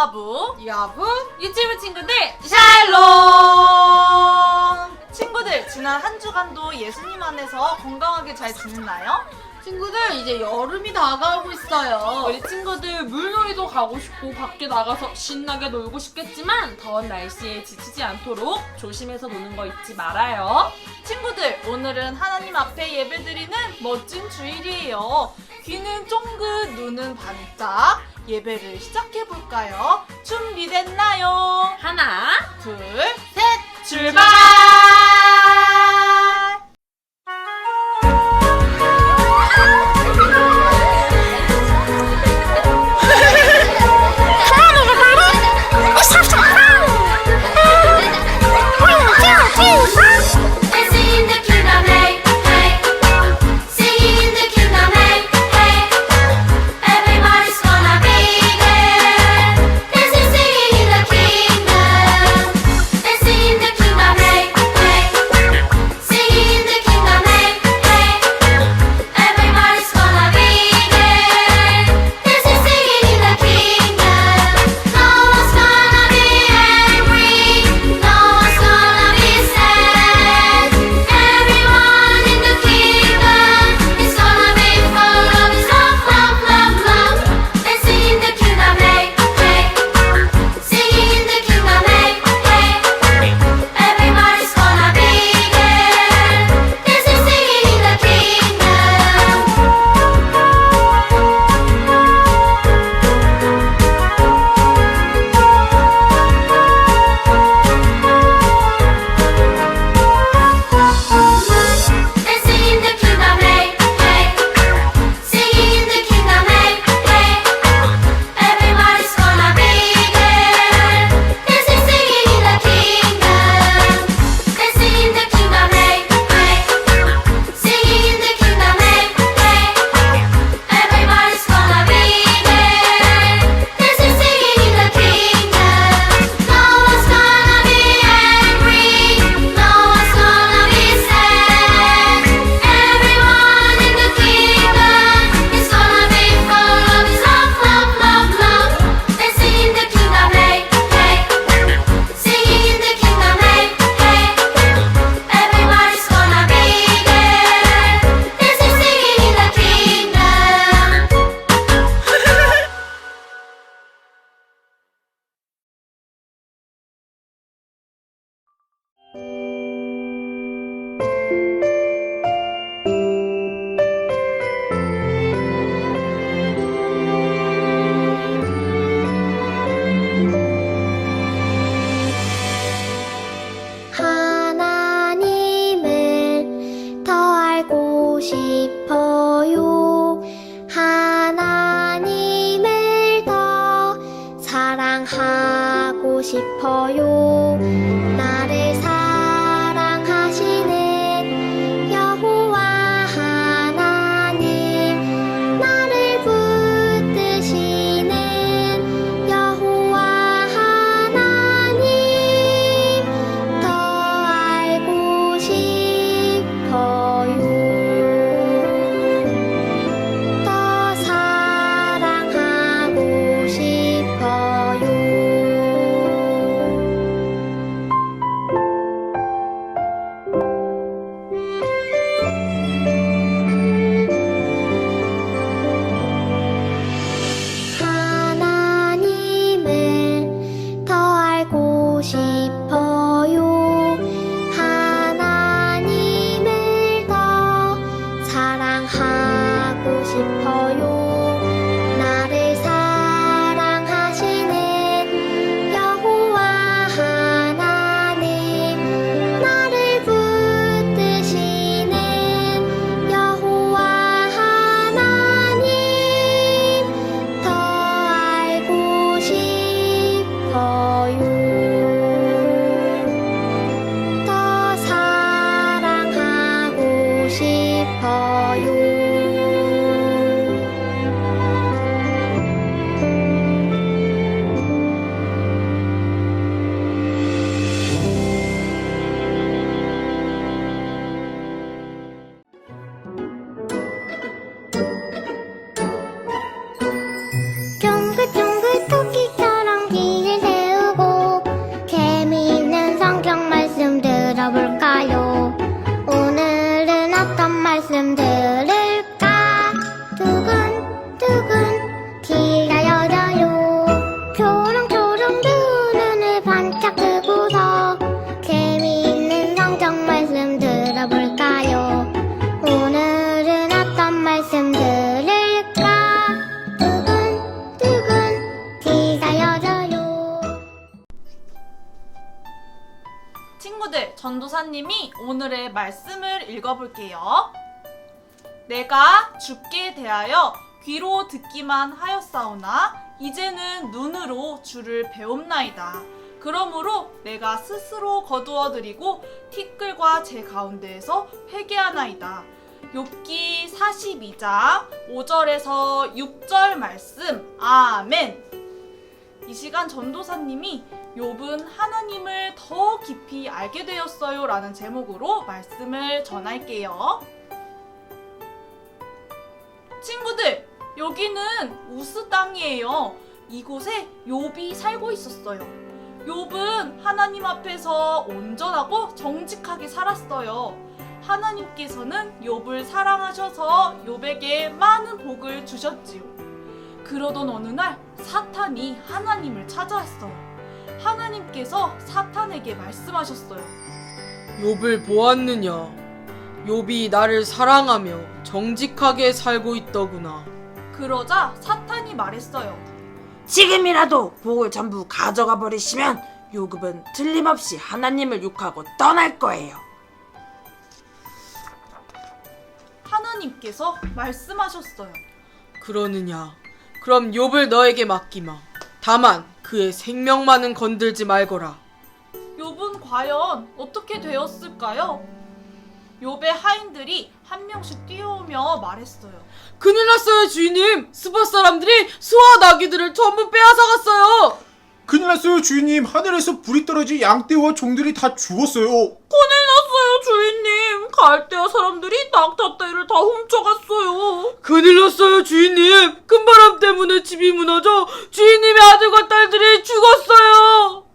여하부 야부 유치부 친구들 샬롬 친구들 지난 한 주간도 예수님 안에서 건강하게 잘 지냈나요? 친구들 이제 여름이 다가오고 있어요. 우리 친구들 물놀이도 가고 싶고 밖에 나가서 신나게 놀고 싶겠지만 더운 날씨에 지치지 않도록 조심해서 노는 거 잊지 말아요. 친구들 오늘은 하나님 앞에 예배드리는 멋진 주일이에요 귀는 쫑긋 눈은 반짝 예배를 시작해볼까요? 준비됐나요? 하나, 둘, 셋, 출발! 사랑하고 싶어요. 나를 읽어볼게요. 내가 주께 대하여 귀로 듣기만 하였사오나 이제는 눈으로 주를 배움나이다. 그러므로 내가 스스로 거두어 드리고 티끌과 제 가운데에서 회개하나이다. 욥기 42장 5절에서 6절 말씀. 아멘. 이 시간 전도사님이 욥은 하나님을 더 깊이 알게 되었어요 라는 제목으로 말씀을 전할게요. 친구들, 여기는 우스 땅이에요. 이곳에 욥이 살고 있었어요. 욥은 하나님 앞에서 온전하고 정직하게 살았어요. 하나님께서는 욥을 사랑하셔서 욥에게 많은 복을 주셨지요. 그러던 어느 날 사탄이 하나님을 찾아왔어요. 하나님께서 사탄에게 말씀하셨어요. 욥을 보았느냐? 욥이 나를 사랑하며 정직하게 살고 있더구나. 그러자 사탄이 말했어요. 지금이라도 복을 전부 가져가 버리시면 요급은 틀림없이 하나님을 욕하고 떠날 거예요. 하나님께서 말씀하셨어요. 그러느냐? 그럼 욥을 너에게 맡기마. 다만 그의 생명만은 건들지 말거라. 욥은 과연 어떻게 되었을까요? 욥의 하인들이 한 명씩 뛰어오며 말했어요. 큰일 났어요, 주인님. 스파 사람들이 소와 나귀들을 전부 빼앗아갔어요. 큰일 났어요, 주인님. 하늘에서 불이 떨어지 양떼와 종들이 다 죽었어요. 났어요 주인님. 갈대아 사람들이 낙타떼를 다 훔쳐갔어요. 큰일 났어요, 주인님. 큰 바람 때문에 집이 무너져 주인님의 아들과 딸들이 죽었어요.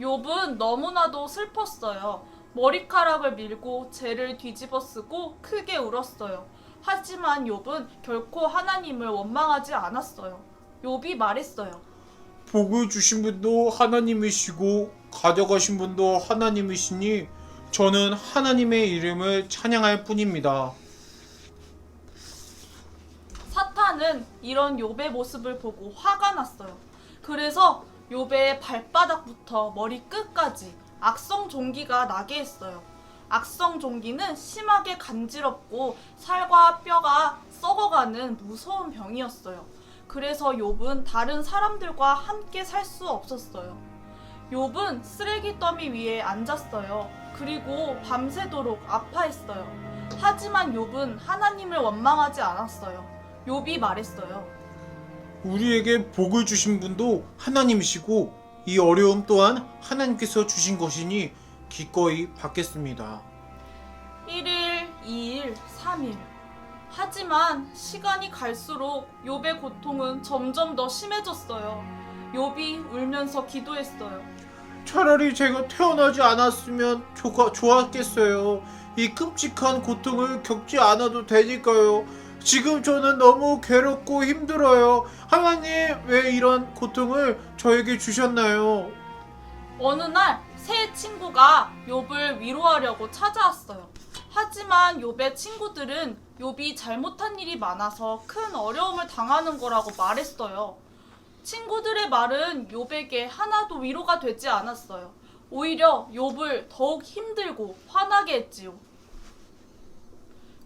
욥은 너무나도 슬펐어요. 머리카락을 밀고 죄를 뒤집어 쓰고 크게 울었어요. 하지만 욥은 결코 하나님을 원망하지 않았어요. 욥이 말했어요. 복을 주신 분도 하나님이시고 가져가신 분도 하나님이시니 저는 하나님의 이름을 찬양할 뿐입니다. 사탄은 이런 욥의 모습을 보고 화가 났어요. 그래서 욥의 발바닥부터 머리 끝까지 악성 종기가 나게 했어요. 악성 종기는 심하게 간지럽고 살과 뼈가 썩어가는 무서운 병이었어요. 그래서 욥은 다른 사람들과 함께 살 수 없었어요. 욥은 쓰레기 더미 위에 앉았어요. 그리고 밤새도록 아파했어요. 하지만 욥은 하나님을 원망하지 않았어요. 욥이 말했어요. 우리에게 복을 주신 분도 하나님이시고 이 어려움 또한 하나님께서 주신 것이니 기꺼이 받겠습니다. 1일, 2일, 3일. 하지만 시간이 갈수록 욥의 고통은 점점 더 심해졌어요. 욥이 울면서 기도했어요. 차라리 제가 태어나지 않았으면 좋아, 좋았겠어요. 이 끔찍한 고통을 겪지 않아도 되니까요. 지금 저는 너무 괴롭고 힘들어요. 하나님, 왜 이런 고통을 저에게 주셨나요? 어느 날 새 친구가 욥을 위로하려고 찾아왔어요. 하지만 욥의 친구들은 욥이 잘못한 일이 많아서 큰 어려움을 당하는 거라고 말했어요. 친구들의 말은 욥에게 하나도 위로가 되지 않았어요. 오히려 욥을 더욱 힘들고 화나게 했지요.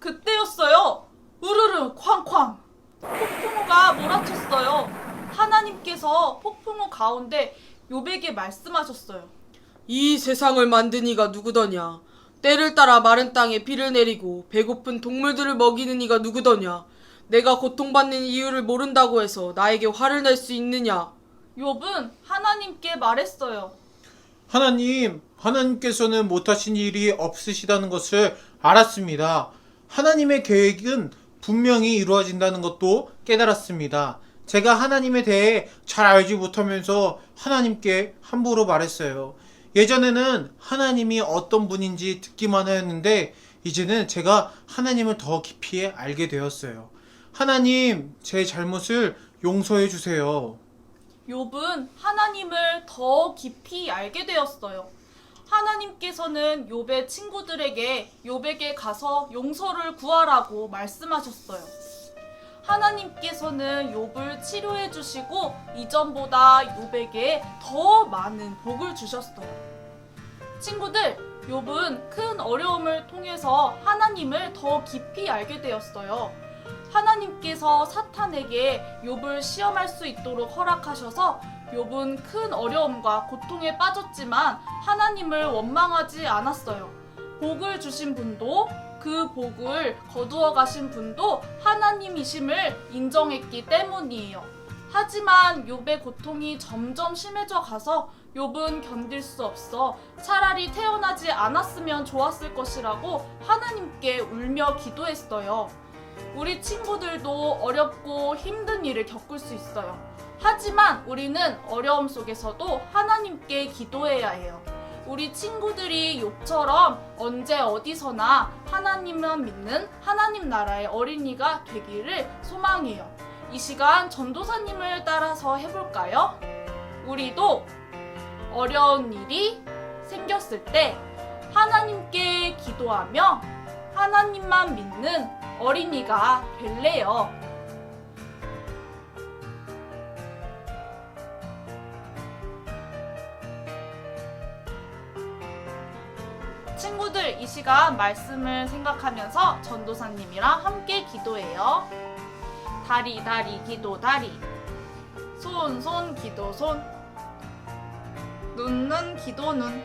그때였어요. 우르르 쾅쾅. 폭풍우가 몰아쳤어요. 하나님께서 폭풍우 가운데 욥에게 말씀하셨어요. 이 세상을 만든 이가 누구더냐? 때를 따라 마른 땅에 비를 내리고 배고픈 동물들을 먹이는 이가 누구더냐? 내가 고통받는 이유를 모른다고 해서 나에게 화를 낼 수 있느냐? 욥은 하나님께 말했어요. 하나님, 하나님께서는 못하신 일이 없으시다는 것을 알았습니다. 하나님의 계획은 분명히 이루어진다는 것도 깨달았습니다. 제가 하나님에 대해 잘 알지 못하면서 하나님께 함부로 말했어요. 예전에는 하나님이 어떤 분인지 듣기만 했는데 이제는 제가 하나님을 더 깊이 알게 되었어요. 하나님, 제 잘못을 용서해 주세요. 욥은 하나님을 더 깊이 알게 되었어요. 하나님께서는 욥의 친구들에게 욥에게 가서 용서를 구하라고 말씀하셨어요. 하나님께서는 욥을 치료해 주시고 이전보다 욥에게 더 많은 복을 주셨어요. 친구들, 욥은 큰 어려움을 통해서 하나님을 더 깊이 알게 되었어요. 하나님께서 사탄에게 욥을 시험할 수 있도록 허락하셔서 욥은 큰 어려움과 고통에 빠졌지만 하나님을 원망하지 않았어요. 복을 주신 분도 그 복을 거두어 가신 분도 하나님이심을 인정했기 때문이에요. 하지만 욥의 고통이 점점 심해져 가서 욥은 견딜 수 없어 차라리 태어나지 않았으면 좋았을 것이라고 하나님께 울며 기도했어요. 우리 친구들도 어렵고 힘든 일을 겪을 수 있어요. 하지만 우리는 어려움 속에서도 하나님께 기도해야 해요. 우리 친구들이 욥처럼 언제 어디서나 하나님만 믿는 하나님 나라의 어린이가 되기를 소망해요. 이 시간 전도사님을 따라서 해볼까요? 우리도 어려운 일이 생겼을 때 하나님께 기도하며 하나님만 믿는 어린이가 될래요. 시간 말씀을 생각하면서 전도사님이랑 함께 기도해요. 다리 다리 기도 다리 손 손 기도 손 눈 눈 기도 눈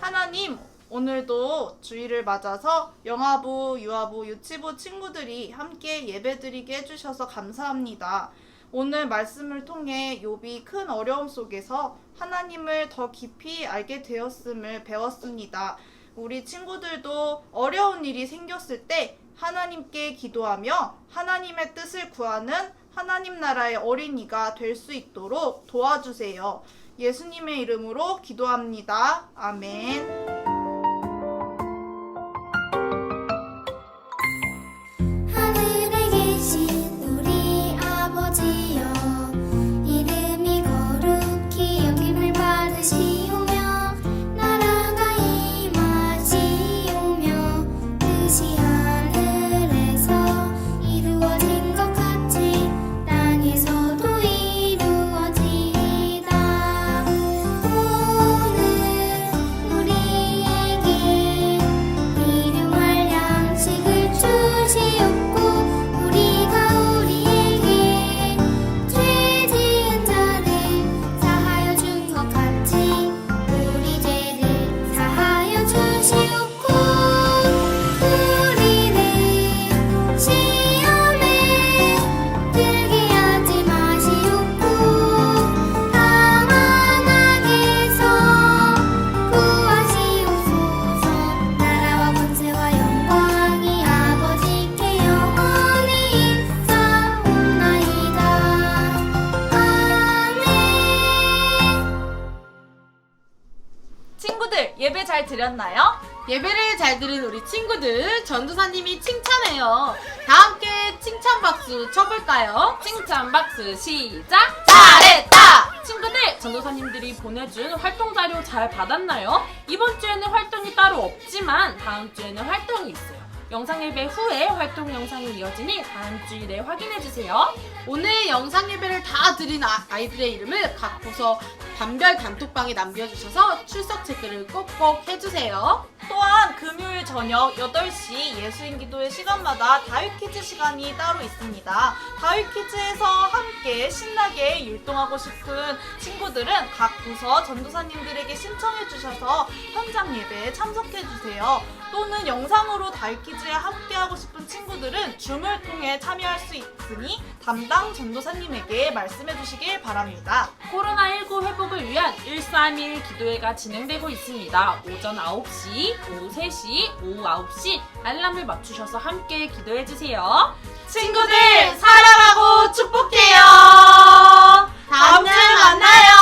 하나님 오늘도 주일을 맞아서 영아부, 유아부, 유치부 친구들이 함께 예배드리게 해주셔서 감사합니다. 오늘 말씀을 통해 욥이 큰 어려움 속에서 하나님을 더 깊이 알게 되었음을 배웠습니다. 우리 친구들도 어려운 일이 생겼을 때 하나님께 기도하며 하나님의 뜻을 구하는 하나님 나라의 어린이가 될 수 있도록 도와주세요. 예수님의 이름으로 기도합니다. 아멘. 친구들 예배 잘 드렸나요? 예배를 잘 들은 우리 친구들 전도사님이 칭찬해요. 다 함께 칭찬 박수 쳐볼까요? 칭찬 박수 시작! 잘했다! 친구들, 전도사님들이 보내준 활동 자료 잘 받았나요? 이번 주에는 활동이 따로 없지만 다음 주에는 활동이 있어요. 영상 예배 후에 활동 영상이 이어지니 다음 주일에 확인해 주세요. 오늘 영상 예배를 다 드린 아, 아이들의 이름을 각 부서 반별 단톡방에 남겨주셔서 출석 체크를 꼭꼭 해주세요. 또한 금요일 저녁 8시 예수인 기도의 시간마다 다윗키즈 시간이 따로 있습니다. 다윗키즈에서 함께 신나게 율동하고 싶은 친구들은 각 부서 전도사님들에게 신청해 주셔서 현장 예배에 참석해 주세요. 또는 영상으로 달기지에 함께하고 싶은 친구들은 줌을 통해 참여할 수 있으니 담당 전도사님에게 말씀해 주시길 바랍니다. 코로나19 회복을 위한 131 기도회가 진행되고 있습니다. 오전 9시, 오후 3시, 오후 9시 알람을 맞추셔서 함께 기도해 주세요. 친구들 사랑하고 축복해요. 다음 주에 만나요.